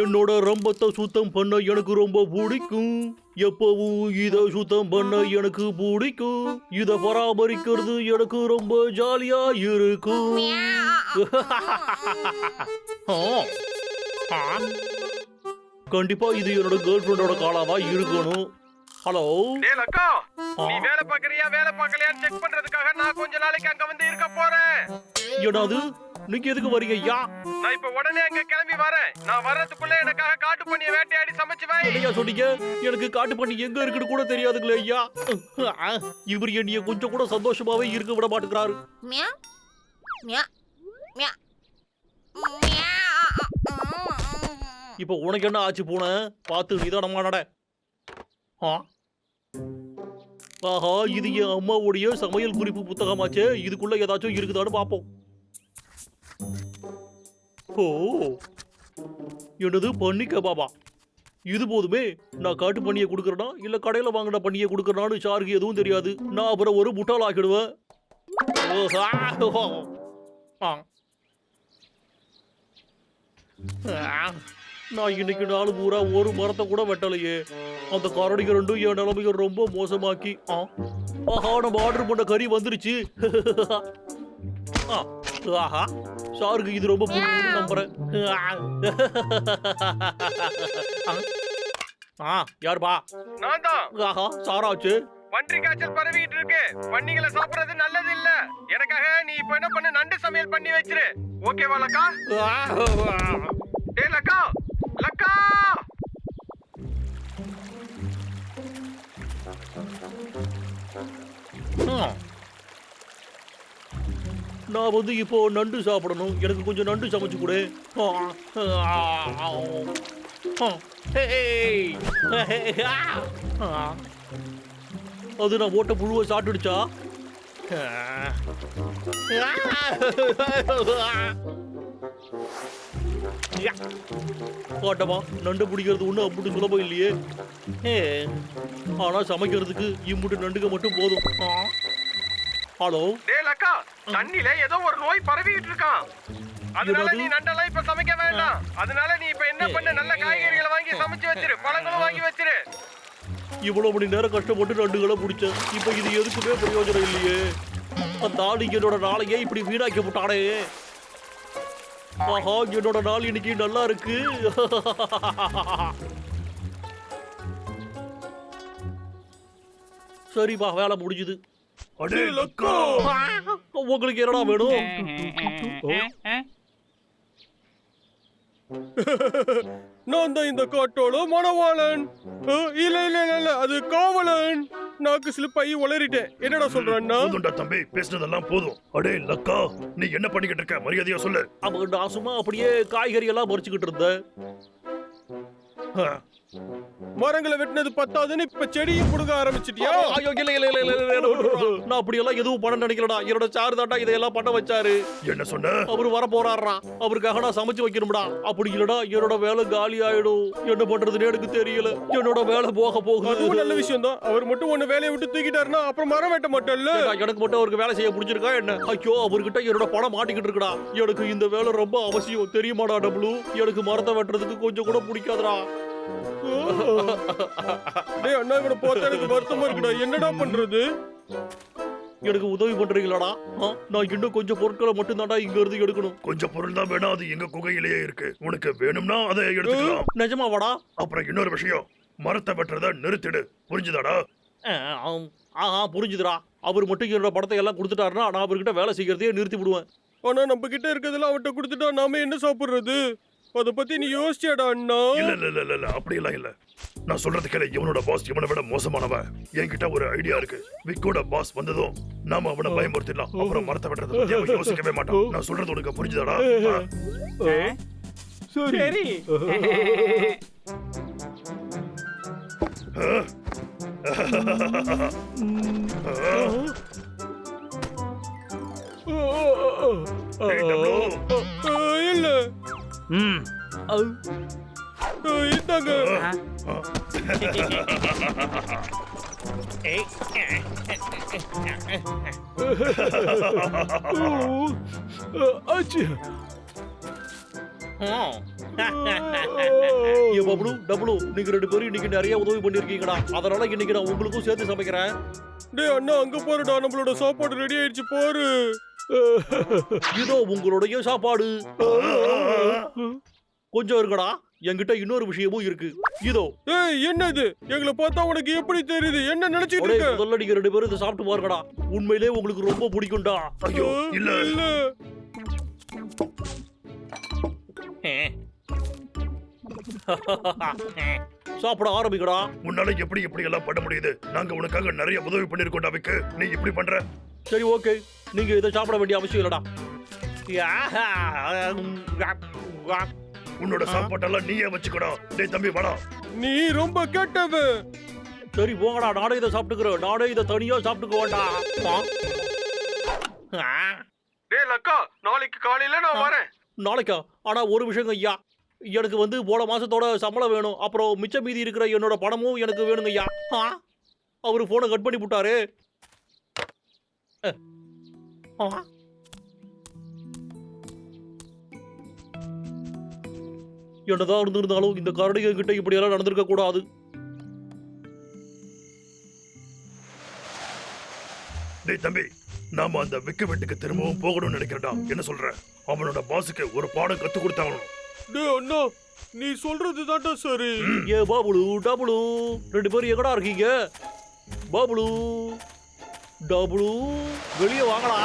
என்னோட ரம்பத்தை சுத்தம் பண்ண எனக்கு ரொம்ப பிடிக்கும். எப்பவும் இத சுத்தம் பண்ண எனக்கு பிடிக்கும். இத பராமரிக்கிறது எனக்கு ரொம்ப ஜாலியா இருக்கும். கண்டிப்பா இது என்னோட கேர்ள் ஃப்ரெண்டோட காலாவா இருக்கணும். ஹலோ டேய் லக்கா நீ வேலை பாக்குறியா வேலை பார்க்கலையான்னு செக் பண்றதுக்காக நான் கொஞ்ச நாளைக்கு அங்க வந்து இருக்க போறேன். என்னது? நீங்க எதுக்கு வரீங்க ஐயா நான் இப்ப உடனே அங்க கிளம்பி வரேன் நான் வர்றதுக்குள்ள எனக்காக காட்டு பண்ணிய வேட்டையாடி சமைச்சு வை ஐயா சொன்னீங்க எனக்கு காட்டு பண்ணி எங்க இருக்குன்னு கூட தெரியாதுங்களே ஐயா இவர் என்னைய கொஞ்சம் கூட சந்தோஷமாவே இருக்க விட மாட்டேங்கிறாரு. Meow. Meow. Meow. இப்போ உனக்கு என்ன ஆச்சு பூனை பார்த்து நிதானமா நட ஆ ஆஹா இது என் அம்மாவுடைய சமையல் குறிப்பு புத்தகமாச்சே இதுக்குள்ள ஏதாச்சும் இருக்குதான்னு பார்ப்போம் ஓ என்னது பண்ணி கபாபா இது போதுமே நான் காட்டு பண்ணியை கொடுக்குறேனா இல்லை கடையில் வாங்கின பண்ணியை கொடுக்குறனான்னு சாருக்கு எதுவும் தெரியாது. நான் அப்புறம் ஒரு முட்டால் ஆக்கிடுவேன். ஆ, நான் இன்னைக்கு நாலு பூரா ஒரு மரத்தை கூட வெட்டலையே. அந்த கரடிக்கு ரெண்டும் என் நிலைமையை ரொம்ப மோசமாக்கி ஆ. ஆஹா நம்ம ஆர்டர் பண்ண கறி வந்துருச்சு. ஆ, ஆஹா. சாருக்கு இது ரொம்ப பிடிக்கும்னு நம்புறேன். ஆ. யாருப்பா? நான் தான் ஆஹா சாராச்சு. பன்றி காய்ச்சல் பரவிட்டு இருக்கு. பன்னிகளை சாப்பிடுறது நல்லது இல்ல எனக்காக நீ இப்ப என்ன பண்ணு? நண்டு சமையல் பண்ணி வச்சிரு. ஓகேவா லக்கா? டேய் லக்கா. லக்கா. ஆ. நான் வந்து இப்போ நண்டு சாப்பிடணும். எனக்கு கொஞ்சம் நண்டு சமைச்சு கொடு. அது நான் ஓட்ட புழுவை சாப்பிட்டுடுச்சா? ஓட்டமா நண்டு பிடிக்கிறது ஒன்றும் அப்படி சுலபம் இல்லையே? ஏ சமைக்கிறதுக்கு இம்முட்டு நண்டுக மட்டும் போதும். ஹலோ? டேய் தண்ணில ஏதோ ஒரு நோய் பரவிட்டு இருக்கான் அதனால? நீ நண்டெல்லாம் இப்ப சமைக்க வேண்டாம். அதனால நீ இப்ப என்ன பண்ணு? நல்ல காய்கறிகளை வாங்கி சமைச்சு வச்சிரு. பழங்களும் வாங்கி வச்சிரு. இவ்வளவு மணி நேரம் கஷ்டப்பட்டு நண்டுகளை பிடிச்சேன் இப்போ இது எதுக்குமே பிரயோஜனம் இல்லையே. அந்த ஆள் என்னோட நாளையே இப்படி வீணாக்கி விட்டானே ஆஹா என்னோட நாள் இன்னைக்கு நல்லா இருக்கு. சரிப்பா வேலை முடிஞ்சுது. அடே லக்கா உங்களுக்கு என்னடா வேணும்? நான் தான் இந்த காட்டோட மணவாளன். இல்ல இல்ல இல்ல இல்ல அது காவலன். நாக்கு ஸ்லிப் ஆகி உளறிட்டேன் என்னடா சொல்றான்னா? போதும்டா தம்பி பேசுனதெல்லாம் போதும். அடே லக்கா நீ என்ன பண்ணிக்கிட்டு இருக்க? மரியாதையா சொல்லு. அவங்க நான் சும்மா அப்படியே காய்கறி எல்லாம் பறிச்சுக்கிட்டு இருந்தேன். ஆ, மரங்களை வெட்டினது பத்தாதுன்னு இப்ப செடியும் புடுங்க ஆரம்பிச்சிட்டியா? ஐயோ இல்ல இல்ல இல்ல இல்ல, இல்ல இல்ல. நான் அப்படி எல்லாம் எதுவும் பண்ண நினைக்கலடா. என்னோட சாரு தாண்டா இதையெல்லாம் பண்ண வச்சாரு. என்ன சொன்ன? அவரு வர போறாரா அவருக்காக நான் சமைச்சு வைக்கணும்டா. அப்படி இல்லடா என்னோட வேலை காலி ஆயிடும். என்ன பண்றதுன்னு எனக்கு தெரியல. என்னோட வேலை போக அதுவும் போகுது நல்ல விஷயம் தான் அவர் மட்டும் ஒண்ணு வேலையை விட்டு தூக்கிட்டாருன்னா அப்புறம் மரம் வெட்ட மாட்டோம்ல ஏண்டா, எனக்கு மட்டும் அவருக்கு வேலை செய்ய பிடிச்சிருக்கா என்ன? ஐயோ அவர்கிட்ட என்னோட பணம் மாட்டிக்கிட்டு இருக்குடா. எனக்கு இந்த வேலை ரொம்ப அவசியம். தெரியுமாடா டபுளு? எனக்கு மரத்தை வெட்டுறதுக்கு கொஞ்சம் கூட பிடிக்காதுடா. டேய் அண்ணா கூட பார்த்தா எனக்கு வருத்தமா இருக்குடா. என்னடா பண்றது? எனக்கு உதவி பண்றீங்களாடா? நான் இன்னும் கொஞ்சம் பொருட்களை மட்டும் தாண்டா இங்க இருந்து எடுக்கணும். கொஞ்சம் பொருள் தான் வேணும். அது எங்க குகையிலேயே இருக்கு. உனக்கு வேணும்னா அதை எடுத்துக்கலாம். நிஜமாவாடா அப்புறம் இன்னொரு விஷயம். மரத்தை வெட்டுறத நிறுத்திடு. புரிஞ்சுதாடா. ஆஹா புரிஞ்சுதுடா. அவர் மட்டும் என்னோட படத்தை எல்லாம் கொடுத்துட்டாருன்னா நான் அவர்கிட்ட வேலை செய்யறதையே நிறுத்தி விடுவேன் ஆனா நம்ம கிட்ட இருக்கிறதெல்லாம் அவன்கிட்ட கொடுத்துட்டா நாம என்ன சாப்பிடுறது? அத பத்தி நீ யோசிச்சியாடா அண்ணா. இல்ல இல்ல இல்ல இல்ல, இல்ல அப்படி எல்லாம் இல்ல. நான் சொல்றது கேளு. இவனோட பாஸ் இவனை விட மோசமானவன். என்கிட்ட ஒரு ஐடியா இருக்கு. விக்கோட பாஸ் வந்ததும் நாம அவனை பயமுறுத்திடலாம். அப்புறம் மரத்தை வெட்டுறத பத்தி அவன் யோசிக்கவே மாட்டான். நான் சொல்றது உனக்கு புரிஞ்சுதாடா? சரி. இல்ல. ம். இந்தாங்க. ஆ. ஏ பப்ளு டபுளு நீங்க ரெண்டு பேரும் இன்னைக்கு நிறைய உதவி பண்ணிருக்கீங்கடா. அதனால இன்னைக்கு நான் உங்களுக்கும் சேர்த்து சமைக்கிறேன். டேய் அண்ணா அங்க போறடா நம்மளோட சாப்பாடு ரெடி ஆயிடுச்சு போரு. இதோ உங்களுடைய சாப்பாடு. கொஞ்சம் இருக்கடா என்கிட்ட இன்னொரு விஷயமும் இருக்கு. இதோ. ஏய் என்னது? எங்களை பார்த்தா உனக்கு எப்படி தெரியுது? என்ன நினைச்சிட்டு இருக்க? முதல்ல நீங்க ரெண்டு பேரும் இதை சாப்பிட்டு பாருங்கடா. உண்மையிலே உங்களுக்கு ரொம்ப பிடிக்கும்டா. ஐயோ இல்ல. இல்ல. சாப்பிட ஆரம்பிக்கடா. உன்னால எப்படி இப்படி எல்லாம் பண்ண முடியுது? நாங்க உனக்காக நிறைய உதவி பண்ணிருக்கோம்டா விக்கு. நீ இப்படி பண்ற? சரி ஓகே. நீங்க இதை சாப்பிட வேண்டிய அவசியம் இல்லடா. உன்னோட சாப்பாட்டெல்லாம் நீயே வச்சுக்கடா. டேய் தம்பி வாடா. நீ ரொம்ப கெட்டவன் சரி போங்கடா. நானே இதை சாப்பிட்டுக்கிறேன். நானே இதை தனியா சாப்பிட்டுக்க வேண்டாம் ஆ, டேய் லக்கா நாளைக்கு காலையில நான் வரேன். நாளைக்கா? ஆனா ஒரு விஷயங்க ஐயா. எனக்கு வந்து போன மாசத்தோட சம்பளம் வேணும். அப்புறம் மிச்ச மீதி இருக்கிற என்னோட பணமும் எனக்கு வேணுங்க ஐயா. ஆ, அவரு போனை கட் பண்ணி விட்டாரு. ஆ. என்னதான் இருந்திருந்தாலும் இந்த கரடிக கிட்ட இப்படி எல்லாம் நடந்திருக்க கூடாது. டேய் தம்பி நாம அந்த விக்கு வீட்டுக்கு திரும்பவும் போகணும்னு நினைக்கிறடா என்ன சொல்ற? அவனோட பாஸுக்கு ஒரு பாடம் கத்து கொடுத்தாகணும். டேய் அண்ணா நீ சொல்றது தான்டா சரி. ஏ பாபுலு டபுளு ரெண்டு பேரும் எங்கடா இருக்கீங்க? பாபுலு. டபுளு. வெளியே வாங்கடா.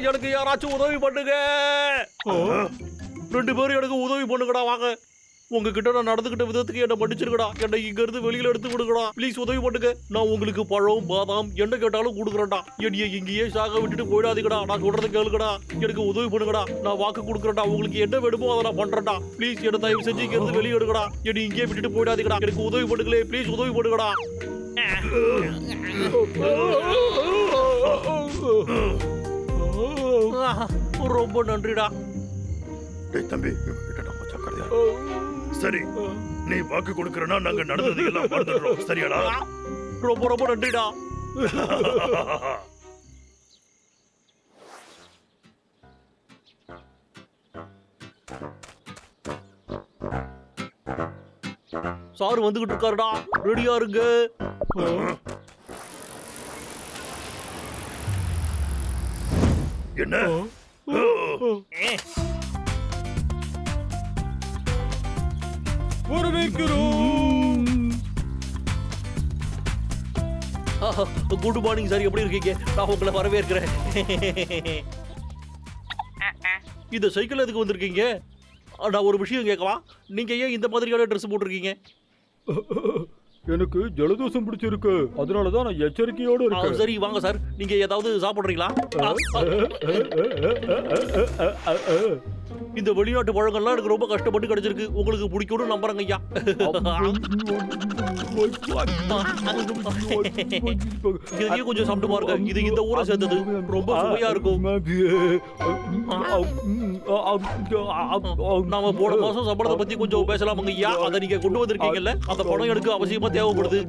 எனக்கு யாராச்சும் உதவி பண்ணுங்க. ரெண்டு பேரும் எனக்கு உதவி பண்ணுங்கடா வாங்க. உங்ககிட்ட நான் நடந்துக்கிட்ட விதத்துக்கு என்ன மன்னிச்சிருக்கடா என்னை இங்க இருந்து வெளியில எடுத்து விடுங்கடா. ப்ளீஸ் உதவி பண்ணுங்க. நான் உங்களுக்கு பழம் பாதாம் என்ன கேட்டாலும் கொடுக்குறேன்டா. என்னைய இங்கேயே சாக விட்டுட்டு போயிடாதீங்கடா. நான் சொல்றதை கேளுங்கடா. எனக்கு உதவி பண்ணுங்கடா. நான் வாக்கு கொடுக்குறேன்டா. உங்களுக்கு என்ன வேணுமோ அதை நான் பண்றேன்டா. ப்ளீஸ் என்ன தயவு செஞ்சு இங்க இருந்து வெளியே எடுங்கடா. என்னை இங்கேயே விட்டுட்டு போயிடாதீங்கடா. எனக்கு உதவி பண்ணுங்களே. ப்ளீஸ் உதவி பண்ணுங்கடா. ரொம்ப நன்றிடா. தம்பி சரி நீ வாக்கு கொடுக்கறனா நாங்க நடந்தது எல்லாம் மறந்துடுறோம். சரியாடா? ரொம்ப ரொம்ப நன்றிடா. சார் வந்துகிட்டு இருக்காருடா. ரெடியா இருங்க. என்ன? வரவேற்கிறோம் குட் மார்னிங் சார் எப்படி இருக்கீங்க? நான் உங்களை வரவேற்கிறேன். இந்த சைக்கிள் எதுக்கு வந்திருக்கீங்க? நான் ஒரு விஷயம் கேட்கவா நீங்க ஏன் இந்த மாதிரியான ட்ரெஸ் போட்டிருக்கீங்க? எனக்கு ஜலதோஷம் பிடிச்சிருக்கு. அதனால தான் நான் எச்சரிக்கையோடு இருக்கேன். சரி வாங்க சார் நீங்க ஏதாவது சாப்பிடுறீங்களா இந்த வெளிநாட்டு பழங்கள்லாம் எனக்கு ரொம்ப கஷ்டப்பட்டு கிடைச்சிருக்கு உங்களுக்கு பிடிக்கும்னு நம்புறேங்க ஐயா இதையும் கொஞ்சம் சாப்பிட்டு பாருங்க இது இந்த ஊரை சேர்ந்தது ரொம்ப சுவையா இருக்கும் நாம போன மாசம் சம்பளத்தை பத்தி கொஞ்சம் பேசலாமுங்க ஐயா அதை நீங்க கொண்டு வந்திருக்கீங்கல்ல அந்த பணம் எனக்கு அவசியமா தேவைப்படுது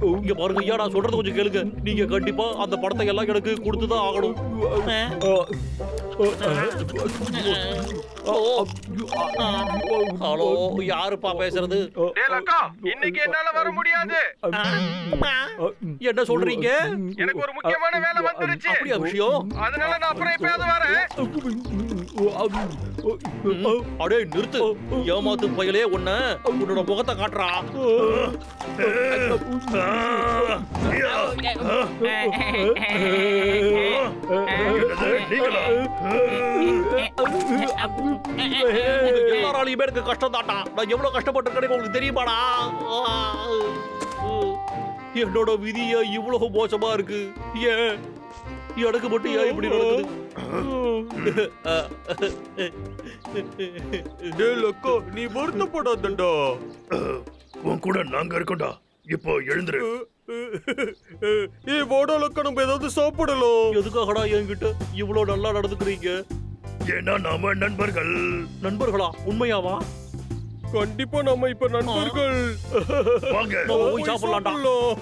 இங்க பாருங்க ஐயா நான் சொல்றது கொஞ்சம் கேளுங்க. நீங்க கண்டிப்பா அந்த படத்தை எல்லாம் எனக்கு கொடுத்துதான் ஆகணும். ஹலோ யாருப்பா பேசுறது இன்னைக்கு என்னால வர முடியாது என்ன சொல்றீங்க எனக்கு ஒரு முக்கியமான வேலை வந்துருச்சு அப்படியா விஷயம் அதனால நான் அப்புறம் எப்பயாவது வரேன் அடே நிறுத்து ஏமாத்து பயலே உன்ன உன்னோட முகத்தை காட்டுறா நீங்களா எல்லாராலையுமே எனக்கு கஷ்டம் தாட்டா நான் எவ்வளவு கஷ்டப்பட்டிருக்கேன்னு உங்களுக்கு தெரியுமாடா? என்னோட விதிய இவ்வளவு மோசமா இருக்கு. ஏன் எனக்கு மட்டும் ஏன் இப்படி நடக்குது? நீ வருத்தப்படாதடா. உன் கூட நாங்க இருக்கோம்டா. இப்போ எழுந்துரு. ஏய் வாடா லக்கா நம்ம ஏதாவது சாப்பிடலாம். எதுக்காகடா என்கிட்ட இவ்வளவு நல்லா நடந்துக்கிறீங்க? ஏன்னா நாம நண்பர்கள். நண்பர்களா? உண்மையாவா? கண்டிப்பா நம்ம இப்ப நண்பர்கள். வாங்க. போய் சாப்பிடலாம்.